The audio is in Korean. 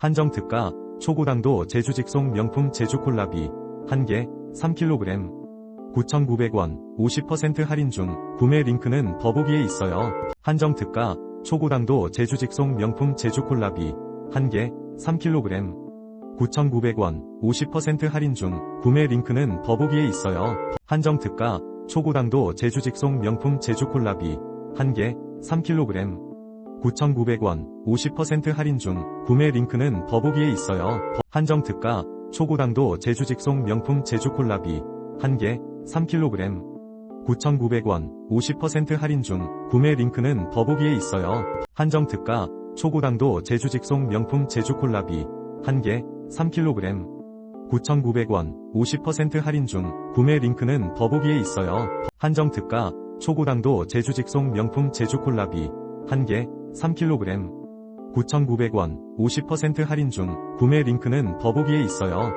한정 특가, 초고당도 제주 직송 명품 제주 콜라비, 1개, 3kg, 9,900원, 50% 할인 중, 구매 링크는 더보기에 있어요. 한정 특가, 초고당도 제주 직송 명품 제주 콜라비, 1개, 3kg, 9,900원, 50% 할인 중, 구매 링크는 더보기에 있어요. 한정 특가, 초고당도 제주 직송 명품 제주 콜라비, 1개, 3kg, 9,900원, 50% 할인 중, 구매 링크는 더보기에 있어요. 한정 특가, 초고당도 제주 직송 명품 제주 콜라비, 1개, 3kg, 9,900원, 50% 할인 중, 구매 링크는 더보기에 있어요. 한정 특가, 초고당도 제주 직송 명품 제주 콜라비, 1개, 3kg, 9,900원, 50% 할인 중, 구매 링크는 더보기에 있어요. 한정 특가, 초고당도 제주 직송 명품 제주 콜라비, 1개, 3kg, 9,900원, 50% 할인 중, 구매 링크는 더보기에 있어요.